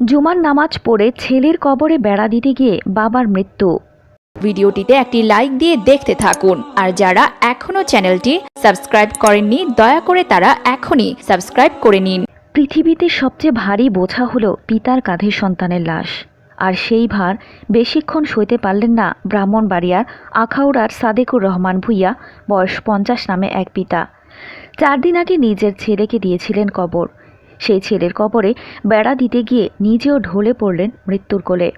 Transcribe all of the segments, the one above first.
জুমার নামাজ পড়ে ছেলের কবরে বেড়া দিতে গিয়ে বাবার মৃত্যু। ভিডিওটিতে একটি লাইক দিয়ে দেখতে থাকুন। আর যারা এখনও চ্যানেলটি সাবস্ক্রাইব করেননি দয়া করে তারা এখনই সাবস্ক্রাইব করে নিন। পৃথিবীতে সবচেয়ে ভারী বোঝা হলো পিতার কাঁধে সন্তানের লাশ। আর সেই ভার বেশিক্ষণ সইতে পারলেন না ব্রাহ্মণবাড়িয়ার আখাউড়ার সাদেকুর রহমান ভুইয়া বয়স পঞ্চাশ নামে এক পিতা। চার দিন আগে নিজের ছেলেকে দিয়েছিলেন কবর। সেই ছেলের কবরে বেড়া দিতে গিয়ে নিজেও ঢলে পড়লেন মৃত্যুর কোলে।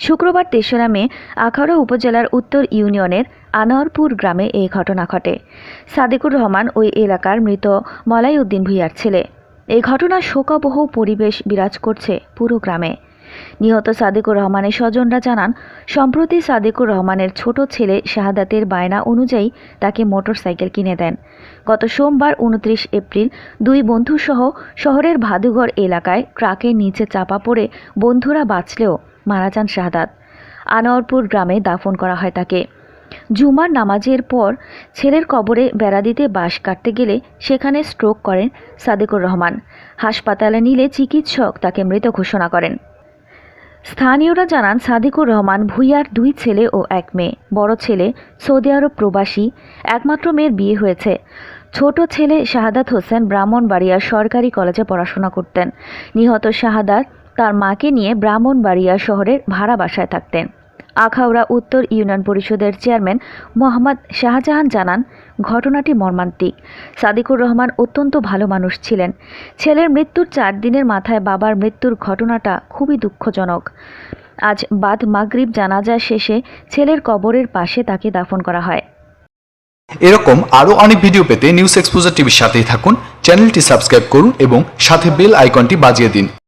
শুক্রবার তেসরা মে, আখাউড়া উপজেলার উত্তর ইউনিয়নের আনোয়ারপুর গ্রামে এই ঘটনা ঘটে। সাদেকুর রহমান ওই এলাকার মৃত মলাইউদ্দিন ভুইয়ার ছেলে। এই ঘটনা শোকাবহ পরিবেশ বিরাজ করছে পুরো গ্রামে। নিহত সাদেকুর রহমানের স্বজনরা জানান, সম্প্রতি সাদেকুর রহমানের ছোট ছেলে শাহাদাতের বায়না অনুযায়ী তাকে মোটরসাইকেল কিনে দেন। গত সোমবার উনত্রিশ এপ্রিল দুই বন্ধুসহ শহরের ভাদুঘর এলাকায় ট্রাকের নিচে চাপা পড়ে বন্ধুরা বাঁচলেও মারা যান শাহাদাত। আনোয়ারপুর গ্রামে দাফন করা হয় তাকে। জুমার নামাজের পর ছেলের কবরে বেড়া দিতে বাঁশ কাটতে গেলে সেখানে স্ট্রোক করেন সাদেকুর রহমান। হাসপাতালে নিলে চিকিৎসক তাকে মৃত ঘোষণা করেন। স্থানীয়রা জানান, সাদিকুর রহমান ভুইয়ার দুই ছেলে ও এক মেয়ে। বড় ছেলে, সৌদি আরব প্রবাসী, একমাত্র মেয়ের বিয়ে হয়েছে। ছোট ছেলে শাহাদাত হোসেন ব্রাহ্মণবাড়িয়া সরকারি কলেজে পড়াশোনা করতেন। নিহত শাহাদাত তার মাকে নিয়ে ব্রাহ্মণবাড়িয়া শহরের ভাড়া বাসায় থাকতেন। আখাউড়া উত্তর ইউনিয়ন পরিষদের চেয়ারম্যান মোহাম্মদ শাহজাহান জানান, ঘটনাটি মর্মান্তিক। সাদিকুর রহমান অত্যন্ত ভালো মানুষ ছিলেন। ছেলের মৃত্যুর চার দিনের মাথায় বাবার মৃত্যুর ঘটনাটা খুবই দুঃখজনক। আজ বাদ মাগরিব জানাজা শেষে ছেলের কবরের পাশে তাকে দাফন করা হয়। এরকম আরও অনেক ভিডিও পেতে নিউজ এক্সপোজার টিভির সাথেই থাকুন, চ্যানেলটি সাবস্ক্রাইব করুন এবং সাথে বেল আইকনটি বাজিয়ে দিন।